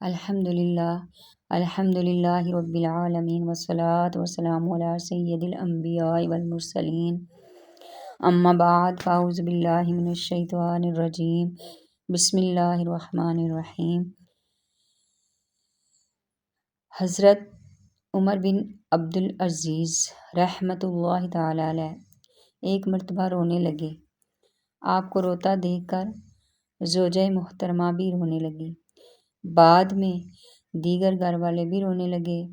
الحمد للہ الحمد للہ رب العالمین وسلاۃ وسلام علیہ سید الانبیاء والمرسلین. اما بعد، فاعوذ باللہ من الشیطان الرجیم. بسم اللہ الرحمن الرحیم. حضرت عمر بن عبدالعزیز رحمۃ اللہ تعالی علیہ ایک مرتبہ رونے لگے۔ آپ کو روتا دیکھ کر زوجہ محترمہ بھی رونے لگی۔ بعد میں دیگر گھر والے بھی رونے لگے۔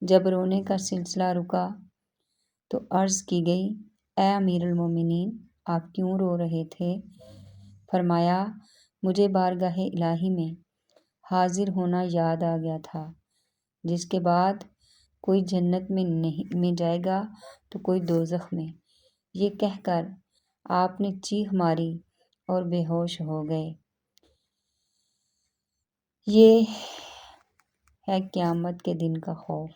جب رونے کا سلسلہ رکا تو عرض کی گئی، اے امیر المومنین، آپ کیوں رو رہے تھے؟ فرمایا، مجھے بارگاہ الہی میں حاضر ہونا یاد آ گیا تھا۔ جس کے بعد کوئی جنت میں نہیں، میں جائے گا تو کوئی دوزخ میں۔ یہ کہہ کر آپ نے چیخ ماری اور بے ہوش ہو گئے۔ یہ ہے قیامت کے دن کا خوف۔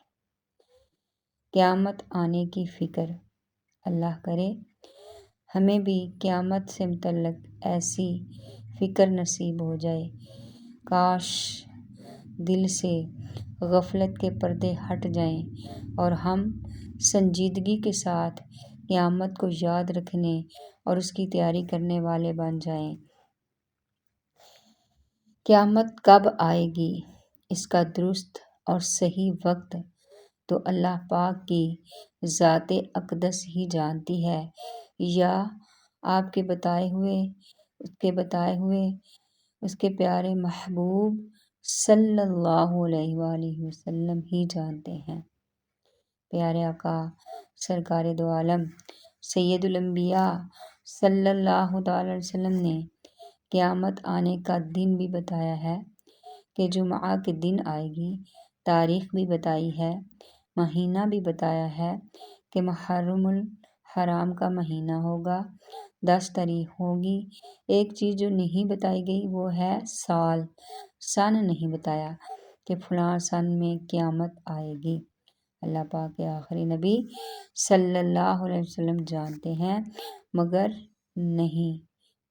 قیامت آنے کی فکر اللہ کرے۔ ہمیں بھی قیامت سے متعلق ایسی فکر نصیب ہو جائے۔ کاش دل سے غفلت کے پردے ہٹ جائیں اور ہم سنجیدگی کے ساتھ قیامت کو یاد رکھنے اور اس کی تیاری کرنے والے بن جائیں۔ قیامت کب آئے گی؟ اس کا درست اور صحیح وقت تو اللہ پاک کی ذات اقدس ہی جانتی ہے۔ یا آپ کے بتائے ہوئے، اس کے بتائے ہوئے، اس کے پیارے محبوب صلی اللہ علیہ وآلہ وسلم ہی جانتے ہیں۔ پیارے آقا، سرکار دو عالم، سید الانبیاء صلی اللہ تعالی وسلم نے قیامت آنے کا دن بھی بتایا ہے کہ جمعہ کے دن آئے گی۔ تاریخ بھی بتائی ہے، مہینہ بھی بتایا ہے کہ محرم الحرام کا مہینہ ہوگا۔ دس تاریخ ہوگی۔ ایک چیز جو نہیں بتائی گئی وہ ہے سال۔ سن نہیں بتایا کہ فلاں سن میں قیامت آئے گی۔ اللہ پاک کے آخری نبی صلی اللہ علیہ وسلم جانتے ہیں، مگر نہیں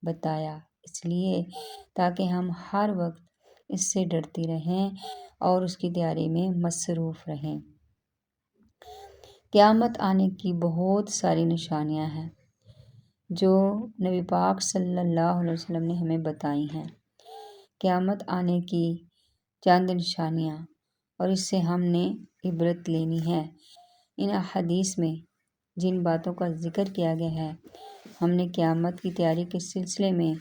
بتایا۔ اس لیے تاکہ ہم ہر وقت اس سے ڈرتی رہیں اور اس کی تیاری میں مصروف رہیں۔ قیامت آنے کی بہت ساری نشانیاں ہیں جو نبی پاک صلی اللہ علیہ وسلم نے ہمیں بتائی ہیں۔ قیامت آنے کی چند نشانیاں اور اس سے ہم نے عبرت لینی ہے۔ ان احادیث میں جن باتوں کا ذکر کیا گیا ہے، ہم نے قیامت کی تیاری کے سلسلے میں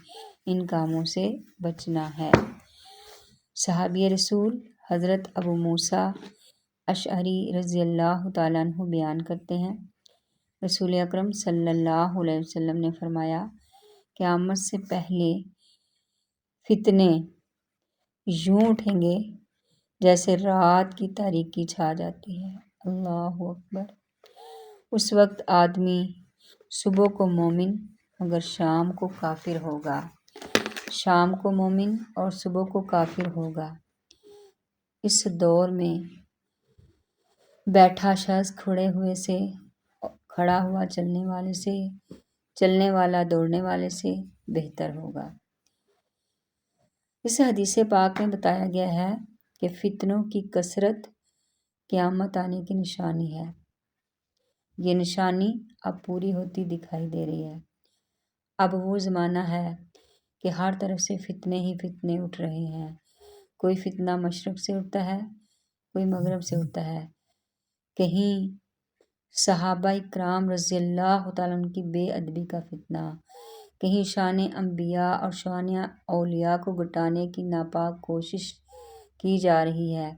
ان کاموں سے بچنا ہے۔ صحابی رسول حضرت ابو موسیٰ اشعری رضی اللہ تعالیٰ عنہ بیان کرتے ہیں۔ رسول اکرم صلی اللہ علیہ وسلم نے فرمایا، قیامت سے پہلے فتنے یوں اٹھیں گے جیسے رات کی تاریکی چھا جاتی ہے۔ اللہ اکبر۔ اس وقت آدمی صبح کو مومن مگر شام کو کافر ہوگا۔ شام کو مومن اور صبح کو کافر ہوگا۔ اس دور میں بیٹھا شخص کھڑے ہوئے سے، کھڑا ہوا چلنے والے سے، چلنے والا دوڑنے والے سے بہتر ہوگا۔ اس حدیث پاک میں بتایا گیا ہے کہ فتنوں کی کثرت قیامت آنے کی نشانی ہے۔ یہ نشانی اب پوری ہوتی دکھائی دے رہی ہے۔ اب وہ زمانہ ہے کہ ہر طرف سے فتنے ہی فتنے اٹھ رہے ہیں۔ کوئی فتنہ مشرق سے اٹھتا ہے، کوئی مغرب سے اٹھتا ہے۔ کہیں صحابہ اکرام رضی اللہ تعالیٰ کی بے ادبی کا فتنہ، کہیں شان انبیاء اور شان اولیاء کو گٹانے کی ناپاک کوشش کی جا رہی ہے۔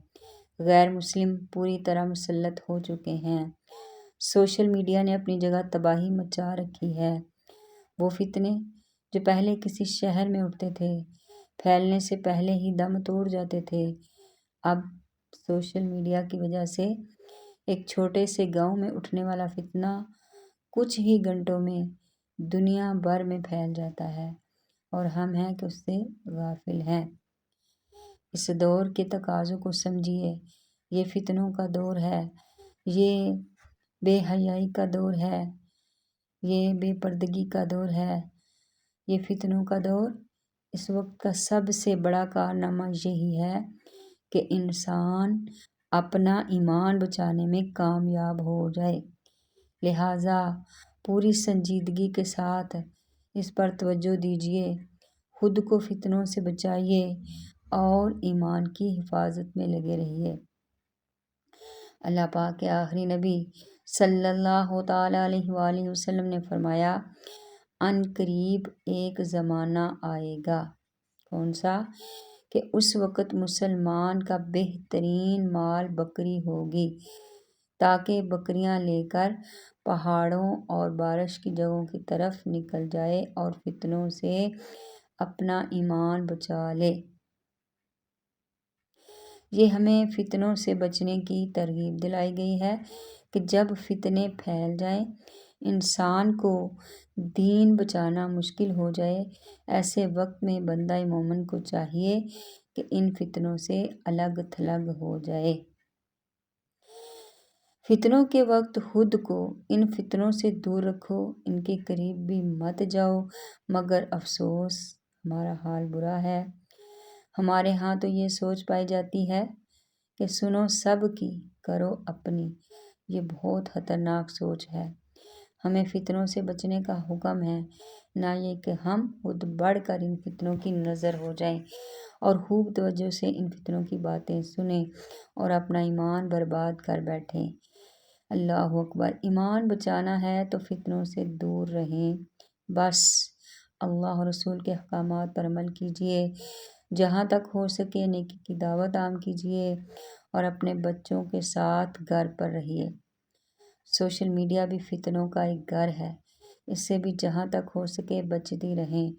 غیر مسلم پوری طرح مسلط ہو چکے ہیں۔ سوشل میڈیا نے اپنی جگہ تباہی مچا رکھی ہے۔ وہ فتنے جو پہلے کسی شہر میں اٹھتے تھے، پھیلنے سے پہلے ہی دم توڑ جاتے تھے۔ اب سوشل میڈیا کی وجہ سے ایک چھوٹے سے گاؤں میں اٹھنے والا فتنہ کچھ ہی گھنٹوں میں دنیا بھر میں پھیل جاتا ہے اور ہم ہیں کہ اس سے غافل ہیں۔ اس دور کے تقاضوں کو سمجھیے، یہ فتنوں کا دور ہے، یہ بے حیائی کا دور ہے، یہ بے پردگی کا دور ہے۔ یہ فتنوں کا دور۔ اس وقت کا سب سے بڑا کارنامہ یہی ہے کہ انسان اپنا ایمان بچانے میں کامیاب ہو جائے۔ لہٰذا پوری سنجیدگی کے ساتھ اس پر توجہ دیجیے خود کو فتنوں سے بچائیے اور ایمان کی حفاظت میں لگے رہیے۔ اللہ پاک کے آخری نبی صلی اللہ تعالیٰ علیہ وآلہ وسلم نے فرمایا ان قریب ایک زمانہ آئے گا۔ کون سا؟ کہ اس وقت مسلمان کا بہترین مال بکری ہوگی، تاکہ بکریاں لے کر پہاڑوں اور بارش کی جگہوں کی طرف نکل جائے اور فتنوں سے اپنا ایمان بچا لے۔ یہ ہمیں فتنوں سے بچنے کی ترغیب دلائی گئی ہے کہ جب فتنے پھیل جائیں انسان کو دین بچانا مشکل ہو جائے، ایسے وقت میں بندہ مومن کو چاہیے کہ ان فتنوں سے الگ تھلگ ہو جائے۔ فتنوں کے وقت خود کو ان فتنوں سے دور رکھو، ان کے قریب بھی مت جاؤ۔ مگر افسوس، ہمارا حال برا ہے۔ ہمارے ہاں تو یہ سوچ پائی جاتی ہے کہ سنو سب کی، کرو اپنی۔ یہ بہت خطرناک سوچ ہے۔ ہمیں فتنوں سے بچنے کا حکم ہے۔ نہ یہ کہ ہم خود بڑھ کر ان فتنوں کی نظر ہو جائیں اور خوب توجہ سے ان فتنوں کی باتیں سنیں اور اپنا ایمان برباد کر بیٹھیں۔ اللہ اکبر۔ ایمان بچانا ہے تو فتنوں سے دور رہیں۔ بس۔ اللہ رسول کے احکامات پر عمل کیجیے جہاں تک ہو سکے نیکی کی دعوت عام کیجیے اور اپنے بچوں کے ساتھ گھر پر رہیے۔ سوشل میڈیا بھی فتنوں کا ایک گھر ہے۔ اس سے بھی جہاں تک ہو سکے بچتی رہیں۔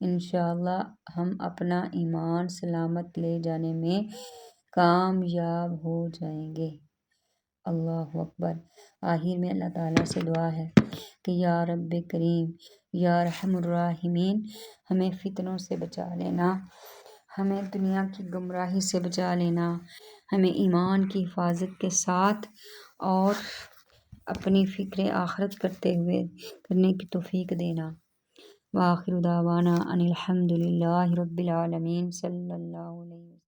انشاءاللہ ہم اپنا ایمان سلامت لے جانے میں کامیاب ہو جائیں گے۔ اللہ اکبر۔ آخر میں اللہ تعالیٰ سے دعا ہے کہ یا رب کریم، یا رحم الراحمین ہمیں فتنوں سے بچا لینا، ہمیں دنیا کی گمراہی سے بچا لینا، ہمیں ایمان کی حفاظت کے ساتھ اور اپنی فکر آخرت کرتے ہوئے کرنے کی توفیق دینا۔ واخر دعوانا ان الحمد للہ رب العالمین صلی اللہ علیہ وسلم۔